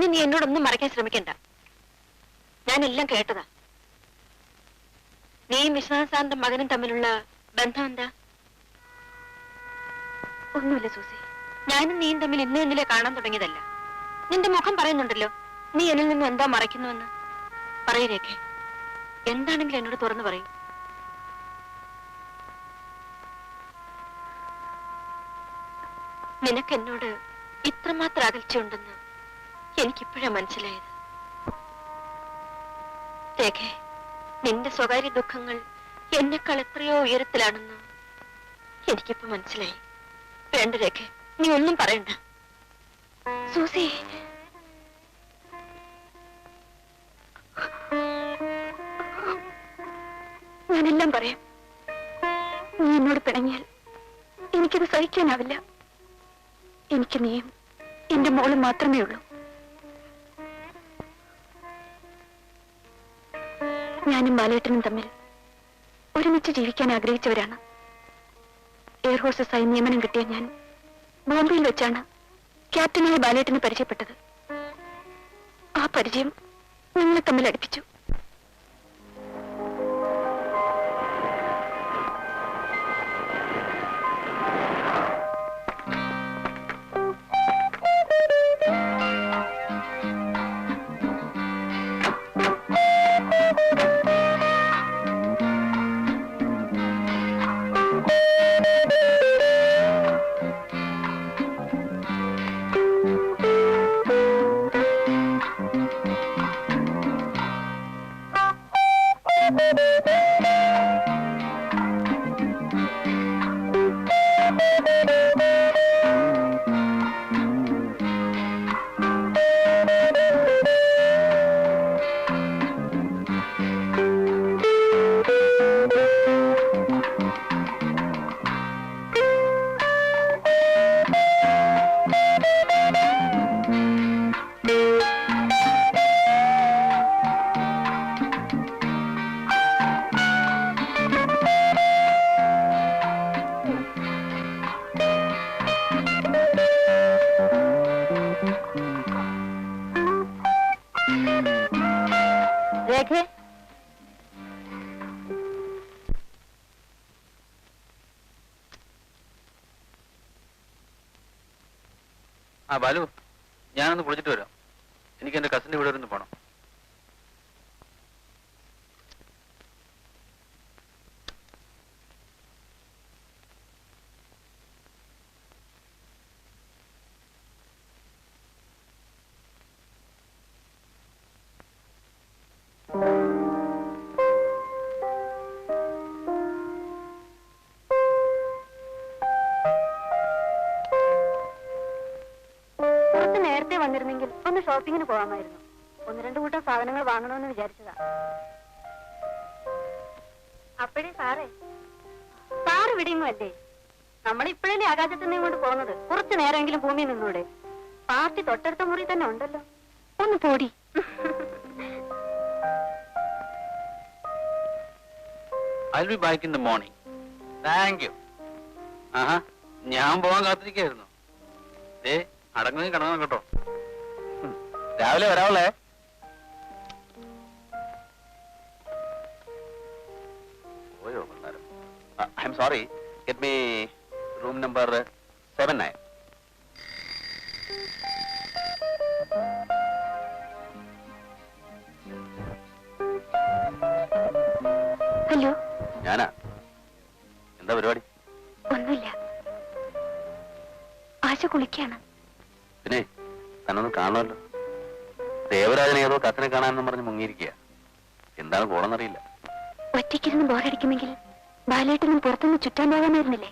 ഇനി നീ എന്നോടൊന്നും മറയ്ക്കാൻ ശ്രമിക്കണ്ട. ഞാനെല്ലാം കേട്ടതാ. നീയും വിശ്വനാഥ് സാറിന്റെ മകനും തമ്മിലുള്ള ബന്ധം എന്താ? ഒന്നുമില്ല സൂസി. ഞാനും നീയും തമ്മിൽ ഇന്ന് ഇന്നലെ കാണാൻ തുടങ്ങിയതല്ല. നിന്റെ മുഖം പറയുന്നുണ്ടല്ലോ. നീ എന്നിൽ നിന്ന് എന്താ മറയ്ക്കുന്നുവെന്ന്. പറയൂ എന്താണെങ്കിലും എന്നോട് തുറന്നു പറയൂ. നിനക്ക് എന്നോട് ഇത്രമാത്രം അകൽച്ചയുണ്ടെന്ന് എനിക്കിപ്പോഴാ മനസ്സിലായത്. രേഖേ നിന്റെ സ്വകാര്യ ദുഃഖങ്ങൾ എന്നെക്കാൾ എത്രയോ ഉയരത്തിലാണെന്ന് എനിക്കിപ്പോ മനസ്സിലായി. വേണ്ട രേഖ നീ ഒന്നും പറയണ്ട. സൂസി. ഞാനെല്ലാം പറയാം. നീ എന്നോട് പിണങ്ങിയാൽ എനിക്കത് സഹിക്കാനാവില്ല. എനിക്ക് നീയും എന്റെ മോളും മാത്രമേ ഉള്ളൂ. ഞാനും ബാലേട്ടനും തമ്മിൽ ഒരുമിച്ച് ജീവിക്കാൻ ആഗ്രഹിച്ചവരാണ്. എയർ ഹോസ്റ്റസായി നിയമനം കിട്ടിയ ഞാൻ ബോംബെയിൽ വെച്ചാണ് ക്യാപ്റ്റനായ ബാലേട്ടനെ പരിചയപ്പെട്ടത്. ആ പരിചയം ഞങ്ങളെ തമ്മിൽ അടുപ്പിച്ചു. രേഖ. ആ ബാലു ഞാനൊന്ന് കുളിച്ചിട്ട് വരാം. എനിക്ക് എന്റെ കസിന്റെ വീട് വരെ പോണം. ഷോപ്പിങ്ങിന് പോകാമായിരുന്നു ഒന്ന് രണ്ട് കൂട്ടം സാധനങ്ങൾ വാങ്ങണമെന്ന് വിചാരിച്ചതാ. അപ്പോഴേ സാറേ സാറ് ഇവിടെയൊന്നും അല്ലേ? നമ്മൾ ഇപ്പോഴല്ലേ ആകാശത്ത് നിന്ന് കൊണ്ട് പോകുന്നത്? കുറച്ചു നേരമെങ്കിലും ഭൂമിയിൽ നിന്നൂടെ. പാർട്ടി തൊട്ടടുത്ത മുറി തന്നെ ഉണ്ടല്ലോ. ഒന്ന് പോടി. I be back in the morning thank you ആഹാ ഞാൻ പോകാൻ കാത്തിരിക്കായിരുന്നു. ഏ അടങ്ങുന്ന കിടന്നു കേട്ടോ. രാവിലെ വരാവളേ പോയോ പിള്ളേരും? I'm sorry. Get me room number seven nine. Hello? ഞാനാ? എന്താ പരിപാടി? ഒന്നുമില്ല. ആശ കുളിക്കാണ്. പിന്നെ തന്നൊന്ന് കാണുമല്ലോ ദേവരാജൻ ഏതോ കത്തിനെ കാണാനെന്നും പറഞ്ഞ് മുങ്ങിയിരിക്കുക എന്താണ് പോണെന്നറിയില്ല ഒറ്റയ്ക്കിരുന്ന് ബോറടിക്കുമെങ്കിൽ ബാലേട്ടനും പുറത്തുനിന്ന് ചുറ്റാൻ പോകാമായിരുന്നില്ലേ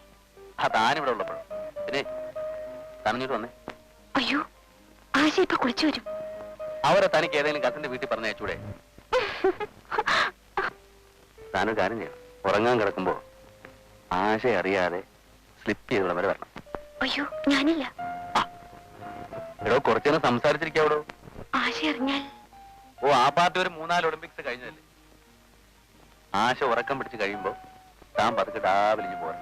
ആ താനിവിടെ ഉള്ളപ്പോഴും. പിന്നെ തനഞ്ഞിട്ട് വന്നേ. അയ്യോ ആശ ഇപ്പൊ കുളിച്ചു വരും. അവരെ തനിക്ക് ഏതെങ്കിലും കത്തിന്റെ വീട്ടിൽ പറഞ്ഞയച്ചൂടെ താനൊരു കാര്യം ചെയ്യണം. ഉറങ്ങാൻ കിടക്കുമ്പോ ആശ അറിയാതെ സ്ലിപ്പ് ചെയ്തുള്ളവരെ വരെ വരണം. അയ്യോ ഞാനില്ല. എടോ കുറച്ചേരം സംസാരിച്ചിരിക്കാവടോ? ആശ അറിഞ്ഞാൽ ഓ ആ പാർട്ടി ഒരു മൂന്നാൽ ഒളിമ്പിക്സ് കഴിഞ്ഞല്ലേ ആശ ഉറക്കം പിടിച്ച് കഴിയുമ്പോ താൻ പതുക്കെ ഡാവിലിഞ്ഞു പോകാൻ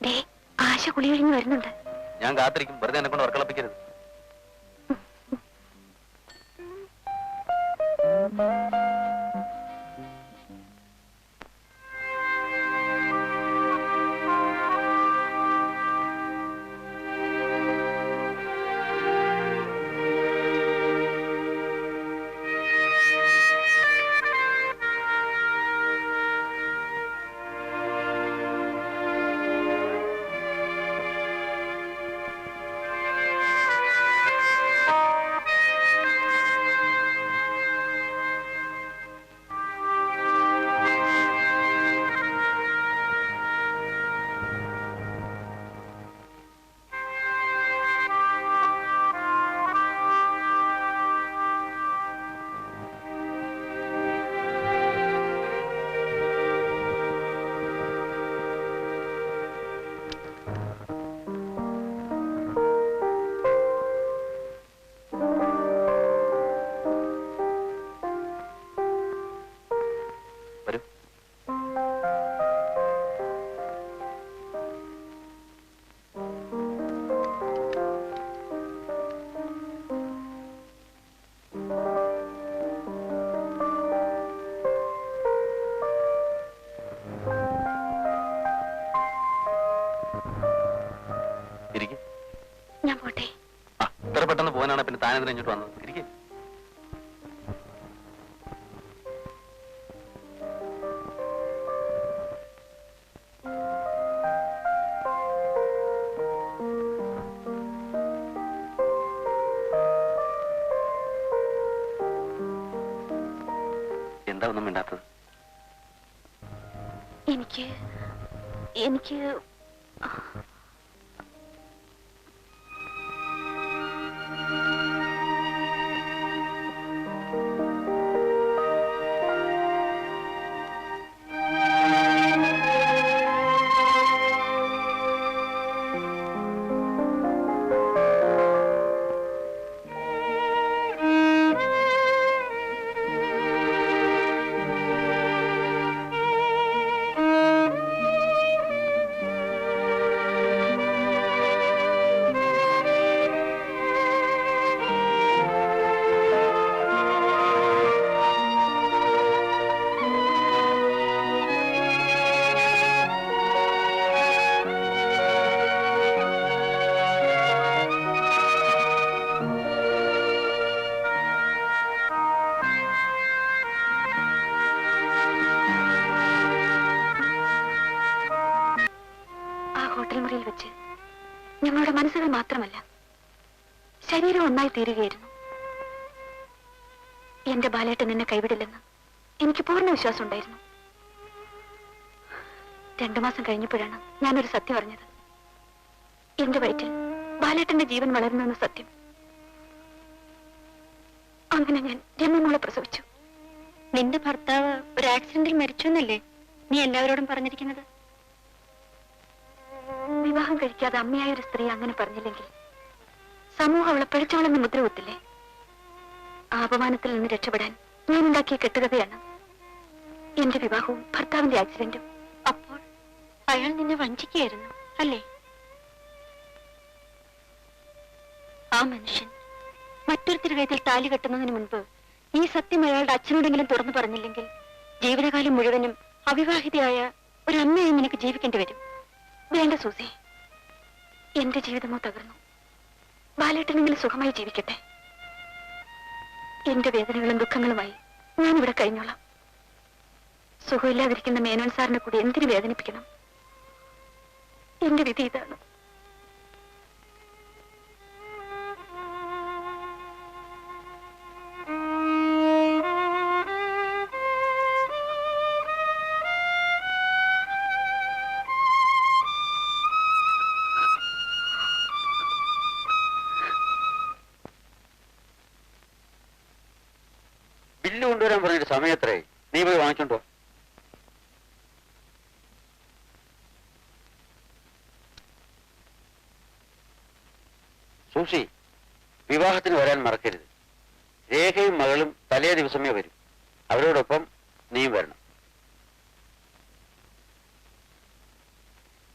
ദേ ആശ കുളി വരുന്നുണ്ട്. ഞാൻ കാത്തിരിക്കും. വെറുതെ എന്നെ കൊണ്ട് ഉറക്കളപ്പിക്കരുത്. താനെന്തിനാ ഇങ്ങോട്ട് വന്നത് ഇരിക്കേ എന്താ ഒന്നും മിണ്ടാത്തത്? എനിക്ക് എനിക്ക് ഒന്നായി തീരുകയായിരുന്നു. എന്റെ ബാലേട്ടൻ നിന്നെ കൈവിടില്ലെന്ന് എനിക്ക് പൂർണ വിശ്വാസം ഉണ്ടായിരുന്നു. രണ്ടു മാസം കഴിഞ്ഞപ്പോഴാണ് ഞാനൊരു സത്യം അറിഞ്ഞത്. എന്റെ വയറ്റിൽ ബാലേട്ടന്റെ ജീവൻ വളരുന്നെന്ന് സത്യം. അങ്ങനെ ഞാൻ രമ്യമോളെ പ്രസവിച്ചു. നിന്റെ ഭർത്താവ് ഒരു ആക്സിഡന്റിൽ മരിച്ചു എന്നല്ലേ നീ എല്ലാവരോടും പറഞ്ഞിരിക്കുന്നത്? വിവാഹം കഴിക്കാതെ അമ്മയായ ഒരു സ്ത്രീ അങ്ങനെ പറഞ്ഞില്ലെങ്കിൽ സമൂഹം അവളെ പഴിച്ചവളെന്ന് മുദ്ര കുത്തില്ലേ ആ അപമാനത്തിൽ നിന്ന് രക്ഷപ്പെടാൻ ഞാൻ ഉണ്ടാക്കിയ കെട്ടുകഥയാണ് എന്റെ വിവാഹവും ഭർത്താവിന്റെ ആക്സിഡന്റും. അപ്പോൾ അയാൾ നിന്നെ വഞ്ചിക്കുകയായിരുന്നു അല്ലേ? ആ മനുഷ്യൻ മറ്റൊരുത്തരുടെ കഴുത്തിൽ താലി കെട്ടുന്നതിന് മുൻപ് ഈ സത്യം അയാളുടെ അച്ഛനോടെങ്കിലും തുറന്നു പറഞ്ഞില്ലെങ്കിൽ ജീവിതകാലം മുഴുവനും അവിവാഹിതയായ ഒരു അമ്മയായി നിനക്ക് ജീവിക്കേണ്ടി വരും. വേണ്ട സൂസി എന്റെ ജീവിതമോ തകർന്നു. ബാലേട്ടനെങ്കിലും സുഖമായി ജീവിക്കട്ടെ. എന്റെ വേദനകളും ദുഃഖങ്ങളുമായി ഞാൻ ഇവിടെ കഴിഞ്ഞോളാം. സുഖമില്ലാതിരിക്കുന്ന മേനോൻ സാറിനെ കൂടി എന്തിനു വേദനിപ്പിക്കണം? എന്റെ വിധി ഇതാണ്. ബില്ല് കൊണ്ടുവരാൻ പറഞ്ഞിട്ട് സമയം എത്രയായി? നീ പോയി വാങ്ങിച്ചോണ്ടോ സൂക്ഷി വിവാഹത്തിന് വരാൻ മറക്കരുത്. രേഖയും മകളും തലേ ദിവസമേ വരും. അവരോടൊപ്പം നീ വരണം.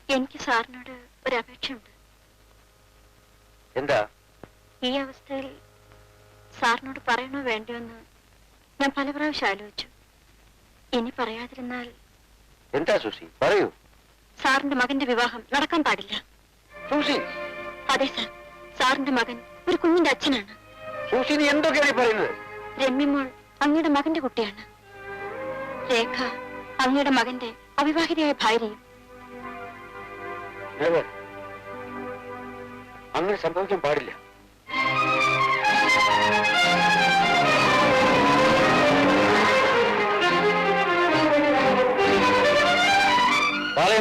എനിക്ക് സാറിനോട് ഒരു അപേക്ഷയുണ്ട് എന്താ? ഈ അവസ്ഥയിൽ സാറിനോട് പറയണോ വേണ്ടോ എന്ന് ഞാൻ പല പ്രാവശ്യം ആലോചിച്ചു. ഇനി പറയാതിരുന്നാൽ എന്താ സൂസി? പറയൂ. സാറിന്റെ മകന്റെ വിവാഹം നടക്കാൻ പാടില്ല. സൂസി. അതെ സാർ സാറിന്റെ മകൻ ഒരു കുഞ്ഞിന്റെ അച്ഛനാണ്. സൂസി നീ എന്തൊക്കെയാണ് പറയുന്നത്? രമ്യമോൾ അങ്ങയുടെ മകന്റെ കുട്ടിയാണ്. രേഖ അങ്ങയുടെ മകന്റെ അവിവാഹിതയായ ഭാര്യയും. അങ്ങനെ സംഭവിക്കാൻ പാടില്ല.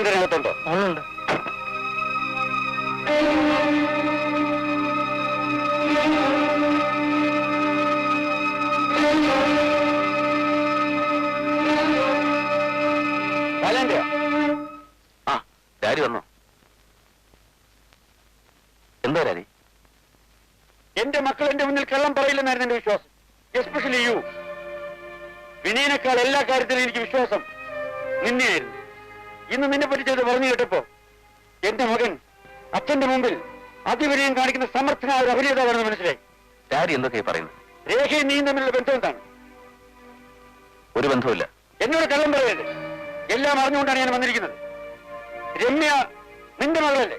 ബാലചന്ദ്രനകത്തുണ്ടോ രംഗത്തുണ്ടോ ബാലേന്ദ്ര ആ ഡാരി വന്നോ. എന്താ ഡാഡി എന്റെ മക്കൾ എന്റെ മുന്നിൽ കള്ളം പറയില്ലെന്നായിരുന്നു എന്റെ വിശ്വാസം. എസ്പെഷ്യലി യു വിനയനേക്കാൾ എല്ലാ കാര്യത്തിലും എനിക്ക് വിശ്വാസം നിന്നെയായിരുന്നു. ഇന്ന് നിന്നെ പറ്റി ചെയ്ത് പറഞ്ഞു കേട്ടപ്പോ എന്റെ മകൻ അച്ഛന്റെ മുമ്പിൽ അതിവിനയം കാണിക്കുന്ന സമർത്ഥനായ ഒരു അഭിനേതാവാണെന്ന് മനസ്സിലായി. ഡാഡി എന്തൊക്കെയാ പറയുന്നത്? രേഖയും നീ തമ്മിലുള്ള ബന്ധം എന്താണ് ഒരു ബന്ധവുമില്ല. എന്നോട് കള്ളം പറയരുത്. എല്ലാം അറിഞ്ഞുകൊണ്ടാണ് ഞാൻ വന്നിരിക്കുന്നത്. രമ്യ നിന്റെ മകളല്ലേ?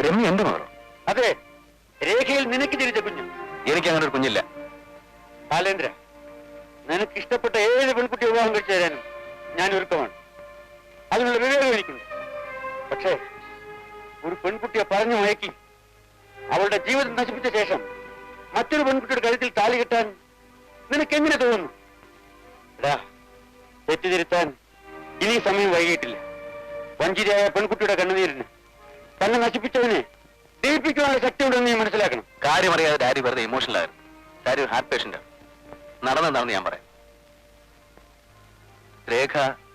രമ്യ എന്റെ മകളോ? അതെ. രേഖയിൽ നിനക്ക് ജനിച്ച കുഞ്ഞു. എനിക്ക് അങ്ങനെ ഒരു കുഞ്ഞില്ല. ബാലേന്ദ്ര നിനക്ക് ഇഷ്ടപ്പെട്ട ഏഴ് പെൺകുട്ടി വിവാഹം കഴിച്ചു തരാനും ഞാൻ ഒരുക്കമാണ്. അതിനുള്ള വിവേകം എനിക്കുണ്ട് പക്ഷേ ഒരു പെൺകുട്ടിയെ പറഞ്ഞു മയക്കി അവളുടെ ജീവിതം നശിപ്പിച്ച ശേഷം മറ്റൊരു പെൺകുട്ടിയുടെ കഴുത്തിൽ താലി കിട്ടാൻ നിനക്ക് എങ്ങനെ തോന്നുന്നു? എടാ തെറ്റിതിരുത്താൻ ഇനി സമയം വൈകിട്ടില്ല വഞ്ചിരിയായ പെൺകുട്ടിയുടെ കണ്ണുനീരിന് തന്നെ നശിപ്പിച്ചതിനെ ദയിപ്പിക്കാനുള്ള ശക്തി ഉണ്ടെന്ന് നീ മനസ്സിലാക്കണം. കാര്യം അറിയാതെ ഡാഡി വെറുതെ ഇമോഷണൽ ആയിരുന്നു. ഡാഡി ഒരു ഹാർട്ട് പേഷ്യന്റ് നടന്നെന്താണെന്ന് ഞാൻ പറയാം. രേഖ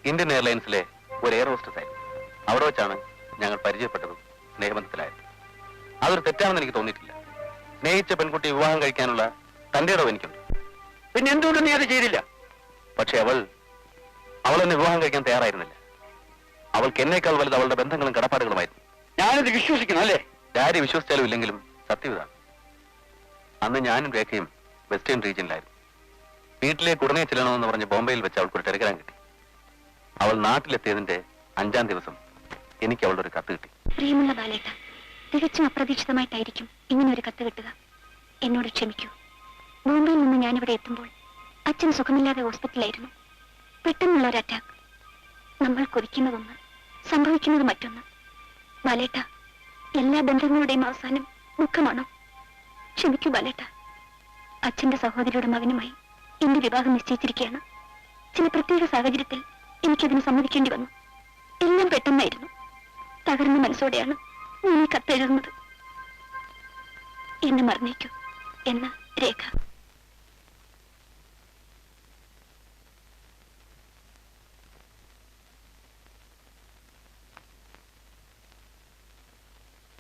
ഇന്ത്യൻ എയർലൈൻസിലെ ഒരു എയർ ഹോസ്റ്റസ് ആയിരുന്നു. അവിടെ വെച്ചാണ് ഞങ്ങൾ പരിചയപ്പെട്ടതും സ്നേഹബന്ധത്തിലായത്. അതൊരു തെറ്റാണെന്ന് എനിക്ക് തോന്നിയിട്ടില്ല. സ്നേഹിച്ച പെൺകുട്ടി വിവാഹം കഴിക്കാനുള്ള തന്റെ ഇടവ് എനിക്കുണ്ട്. പിന്നെ എന്തുകൊണ്ട് നീ അത് ചെയ്തില്ല? പക്ഷെ അവൾ അവൾ എന്നെ വിവാഹം കഴിക്കാൻ തയ്യാറായിരുന്നില്ല. അവൾക്ക് എന്നേക്കാൾ വലുത് അവളുടെ ബന്ധങ്ങളും കടപ്പാടുകളുമായിരുന്നു. ഞാനിത് വിശ്വസിക്കണം അല്ലേ? ഡാരി വിശ്വസിച്ചാലും ഇല്ലെങ്കിലും സത്യം ഇതാണ്. അന്ന് ഞാനും രേഖയും വെസ്റ്റേൺ റീജിയനിലായിരുന്നു. വീട്ടിലേക്ക് ഉടനെ ചെല്ലണമെന്ന് പറഞ്ഞ് ബോംബെയിൽ വെച്ച് അവൾക്കൊരു ടെലിഗ്രാം കിട്ടി. അവൾ നാട്ടിലെത്തിയതിന്റെ അഞ്ചാം ദിവസം എനിക്ക് അവളുടെ ഒരു കത്ത് കിട്ടി. പ്രിയമുള്ള ബാലേട്ട തികച്ചും അപ്രതീക്ഷിതമായിട്ടായിരിക്കും ഇങ്ങനെ ഒരു കത്ത് കിട്ടുക. എന്നോട് ക്ഷമിക്കൂ. ബോംബെയിൽ നിന്ന് ഞാനിവിടെ എത്തുമ്പോൾ അച്ഛൻ സുഖമില്ലാതെ ഹോസ്പിറ്റലായിരുന്നു പെട്ടെന്നുള്ള ഒരു അറ്റാക്ക് നമ്മൾ കൊതിക്കുന്നതൊന്ന് സംഭവിക്കുന്നത് മറ്റൊന്ന്. ബാലേട്ട എല്ലാ ബന്ധങ്ങളുടെയും അവസാനം ദുഃഖമാണോ? ക്ഷമിക്കൂ ബാലേട്ട. അച്ഛന്റെ സഹോദരിയുടെ മകനുമായി എന്റെ വിവാഹം നിശ്ചയിച്ചിരിക്കുകയാണ്. ചില പ്രത്യേക സാഹചര്യത്തിൽ എനിക്കതിന് സമ്മതിക്കേണ്ടി വന്നു. എല്ലാം പെട്ടെന്നായിരുന്നു. തകർന്ന മനസ്സോടെയാണ് ഈ കത്തെഴുതുന്നത് എന്നെ മറന്നേക്കൂ എന്ന രേഖ.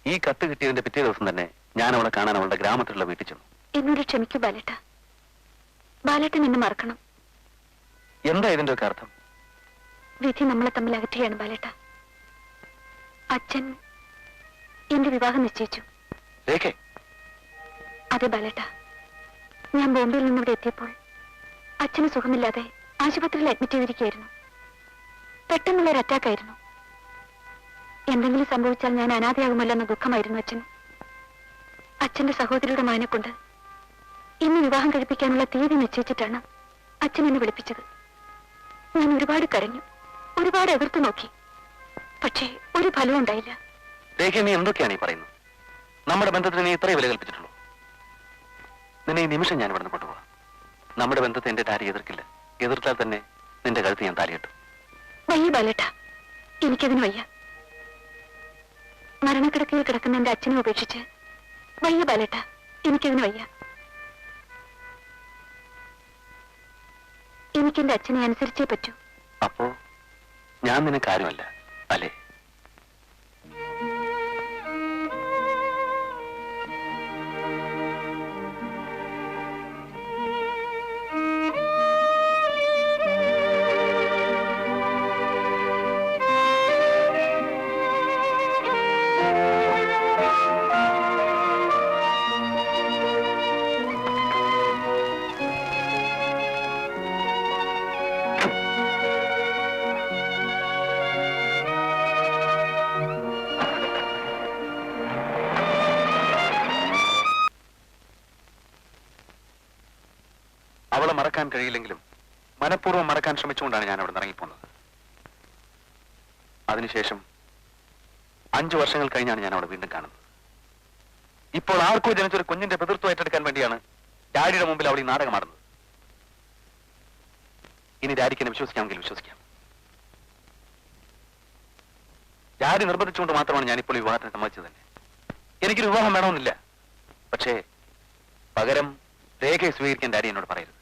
ഈ കത്ത് കിട്ടിയതിന്റെ പിറ്റേ ദിവസം തന്നെ ഞാൻ അവളെ കാണാൻ അവളുടെ ഗ്രാമത്തിലുള്ള വീട്ടിൽ ചെന്നു. എന്നോട് ക്ഷമിക്കൂ ബാലേട്ട. ബാലേട്ടൻ എന്നെ മറക്കണം. എന്താ ഇതിന്റെ ഒക്കെ അർത്ഥം? വിധി നമ്മളെ തമ്മിൽ അകറ്റുകയാണ് ബാലേട്ട. അച്ഛൻ എന്റെ വിവാഹം നിശ്ചയിച്ചു. അതെ ബാലേട്ട. ഞാൻ ബോംബെയിൽ നിന്ന് ഇവിടെ എത്തിയപ്പോൾ അച്ഛന് സുഖമില്ലാതെ ആശുപത്രിയിൽ അഡ്മിറ്റ് ചെയ്തിരിക്കുകയായിരുന്നു. പെട്ടെന്നുള്ള ഒരു അറ്റാക്ക് ആയിരുന്നു. എന്തെങ്കിലും സംഭവിച്ചാൽ ഞാൻ അനാഥയാകുമല്ലോ എന്ന ദുഃഖമായിരുന്നു അച്ഛൻ അച്ഛന്റെ സഹോദരിയുടെ മകനെ കൊണ്ട് ഇന്ന് വിവാഹം കഴിപ്പിക്കാനുള്ള തീയതി നിശ്ചയിച്ചിട്ടാണ് അച്ഛൻ എന്നെ വിളിപ്പിച്ചത്. ഞാൻ ഒരുപാട് കരഞ്ഞു. ഒരുപാട് എതിർത്ത് നോക്കി. പക്ഷേ ഒരു ഫലവും ഉണ്ടായില്ല. രേഖ നീ എന്തൊക്കെയാണ് ഈ പറയുന്നത്? നമ്മുടെ ബന്ധത്തിന് നീ ഇത്രയും വില കൽപ്പിച്ചിട്ടുള്ളൂ. നിന്നെ ഈ നിമിഷം ഞാൻ നിന്ന് കൊണ്ടുപോകാം നമ്മുടെ ബന്ധത്തെ എന്റെ ഡാരി എതിർക്കില്ല. എതിർത്താൽ തന്നെ നിന്റെ കഴുത്ത് ഞാൻ താലിയിട്ടു വയ്യ ബാലേട്ട. എനിക്കതിന് വയ്യ. മരണക്കിടക്കയിൽ കിടക്കുന്ന എന്റെ അച്ഛനെ ഉപേക്ഷിച്ച് വയ്യ ബാലേട്ട. എനിക്കതിന് വയ്യ. എനിക്കെന്റെ അച്ഛനെ അനുസരിച്ചേ പറ്റൂ. അപ്പോ? ഞാൻ നിനക്കാരുമല്ല അല്ലേ? അവളെ മറക്കാൻ കഴിയില്ലെങ്കിലും മനഃപൂർവം മറക്കാൻ ശ്രമിച്ചുകൊണ്ടാണ് ഞാൻ അവിടെ ഇറങ്ങിപ്പോന്നത്. അതിനുശേഷം അഞ്ചു വർഷങ്ങൾ കഴിഞ്ഞാണ് ഞാൻ അവളെ വീണ്ടും കാണുന്നത്. ഇപ്പോൾ ആർക്കോ ജനിച്ചൊരു കുഞ്ഞിന്റെ പിതൃത്വം ഏറ്റെടുക്കാൻ വേണ്ടിയാണ് ഡാഡിയുടെ മുമ്പിൽ അവൾ ഈ നാടകമാടുന്നത് ഇനി ഡാഡിക്ക് വിശ്വസിക്കാമെങ്കിൽ വിശ്വസിക്കാം. ഡാഡി നിർബന്ധിച്ചുകൊണ്ട് മാത്രമാണ് ഞാനിപ്പോൾ വിവാഹത്തിന് സമ്മതിച്ചത് തന്നെ. എനിക്കൊരു വിവാഹം വേണമെന്നില്ല. പക്ഷേ പകരം രേഖയെ സ്വീകരിക്കാൻ ഡാഡി എന്നോട് പറയരുത്.